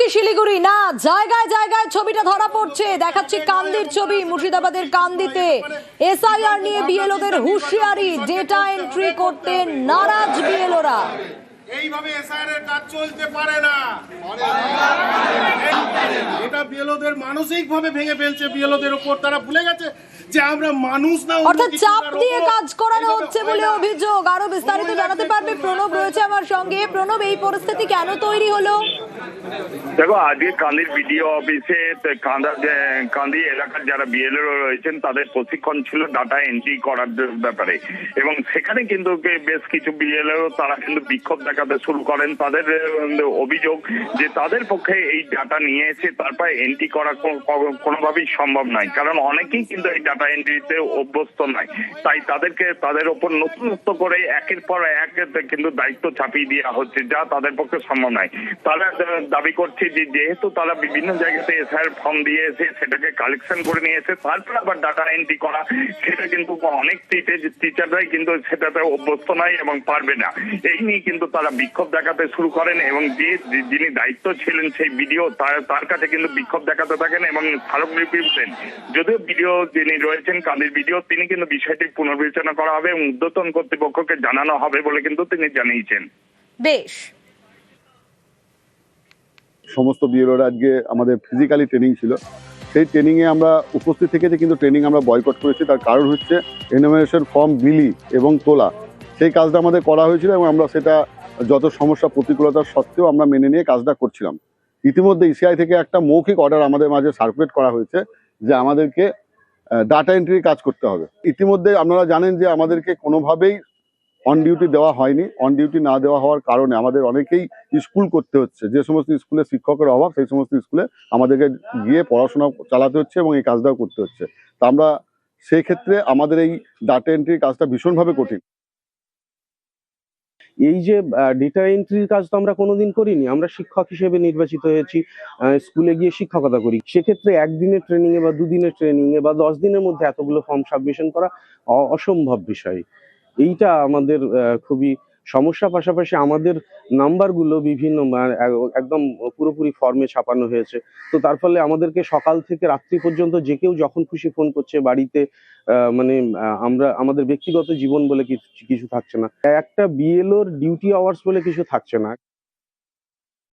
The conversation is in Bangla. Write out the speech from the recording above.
কি শিলিগুড়ি? না, জায়গায় জায়গায় ছবিটা ধরা পড়ছে। দেখাচ্ছি কান্দির ছবি মুর্শিদাবাদের কান্দিতে। এসআইআর নিয়ে বিএলওদের হুঁশিয়ারি ডেটা এন্ট্রি করতে নারাজ বিএলওরা। এইভাবে এসআইআর এর কাজ চলতে পারে না। এটা বিএলওদের মানসিক ভাবে ভেঙে ফেলছে। বিএলওদের উপর তারা ভুলে গেছে। যে আমরা মানুষ না অর্থাৎ চাপ দিয়ে কাজ করানো হচ্ছে বলে অভিযোগ। আরও বিস্তারিত জানাতে পারবে প্রণব রয়েছে আমার সঙ্গে। প্রণব এই পরিস্থিতি কেন তৈরি হলো? দেখো আজকে কান্দির বিডিও অফিসে কান্দা কান্দি এলাকার যারা বিএলও রয়েছেন তাদের প্রশিক্ষণ ছিল ডাটা এন্ট্রি করার ব্যাপারে। এবং সেখানে কিন্তু বেশ কিছু বিএলও তারা কিন্তু বিক্ষোভ দেখাতে শুরু করেন তাদের অভিযোগ যে তাদের পক্ষে এই ডাটা নিয়ে এসে তারপর এন্ট্রি করা কোনোভাবেই সম্ভব নয়। কারণ অনেকেই কিন্তু এই ডাটা এন্ট্রিতে অভ্যস্ত নয়। তাই তাদেরকে তাদের ওপর নতুনত্ব করে একের পর এক কিন্তু দায়িত্ব চাপিয়ে দেওয়া হচ্ছে, যা তাদের পক্ষে সম্ভব নয়। তারা দাবি করছে যে যেহেতু তারা বিভিন্ন জায়গাতে এসআইআর ফর্ম দিয়ে এসে সেটাকে কালেকশন করে নিয়ে এসে তারপর আবার ডাটা এন্ট্রি করা, সেটা কিন্তু অনেক টিচাররাই কিন্তু সেটাতে অভ্যস্ত নয় এবং পারবে না। এই নিয়ে কিন্তু তারা বিক্ষোভ দেখাতে শুরু করেন এবং যে যিনি দায়িত্ব ছিলেন সেই ভিডিও তার কাছে কিন্তু বিক্ষোভ দেখাতে থাকেন এবং স্মারকলিপি দেন। যদিও ভিডিও যিনি রয়েছেন কান্দির ভিডিও তিনি কিন্তু বিষয়টি পুনর্বিবেচনা করা হবে এবং উদ্যতন কর্তৃপক্ষকে জানানো হবে বলে কিন্তু তিনি জানিয়েছেন। বেশ। সমস্ত বিএলওরা আজকে আমাদের ফিজিক্যালি ট্রেনিং ছিল। সেই ট্রেনিংয়ে আমরা উপস্থিত থেকেছি কিন্তু ট্রেনিং আমরা বয়কট করেছি। তার কারণ হচ্ছে এনোমিনেশন ফর্ম বিলি এবং তোলা। সেই কাজটা আমাদের করা হয়েছিল এবং আমরা সেটা যত সমস্যা প্রতিকূলতার সত্ত্বেও আমরা মেনে নিয়ে কাজটা করছিলাম। ইতিমধ্যে ইসিআই থেকে একটা মৌখিক অর্ডার আমাদের মাঝে সার্কুলেট করা হয়েছে যে আমাদেরকে ডাটা এন্ট্রি কাজ করতে হবে। ইতিমধ্যে আপনারা জানেন যে আমাদেরকে কোনোভাবেই অন ডিউটি দেওয়া হয়নি। অন ডিউটি না দেওয়া হওয়ার কারণে আমাদের অনেকেই স্কুল করতে হচ্ছে। যে সমস্ত স্কুলে শিক্ষকের অভাব, সেই সমস্ত স্কুলে আমাদেরকে গিয়ে পড়াশোনা চালাতে হচ্ছে এবং এই কাজটাও করতে হচ্ছে। তা আমরা সেই ক্ষেত্রে আমাদের এই ডাটা এন্ট্রির কাজটা ভীষণভাবে কঠিন। এই যে ডেটা এন্ট্রির কাজ তো আমরা কোনোদিন করিনি। আমরা শিক্ষক হিসেবে নির্বাচিত হয়েছি স্কুলে গিয়ে শিক্ষকতা করি। সেক্ষেত্রে একদিনের ট্রেনিংয়ে বা দুদিনের ট্রেনিংয়ে বা দশ দিনের মধ্যে এতগুলো ফর্ম সাবমিশন করা অসম্ভব বিষয়। এইটা আমাদের খুবই সমস্যা পাশাপাশি আমাদের নাম্বারগুলো বিভিন্ন একদম পুরোপুরি ফর্মে ছাপানো হয়েছে। তো তার ফলে আমাদেরকে সকাল থেকে রাত্রি পর্যন্ত যে কেউ যখন খুশি ফোন করছে বাড়িতে মানে আমরা, আমাদের ব্যক্তিগত জীবন বলে কিছু কিছু থাকছে না। একটা বিএলওর ডিউটি আওয়ার্স বলে কিছু থাকছে না।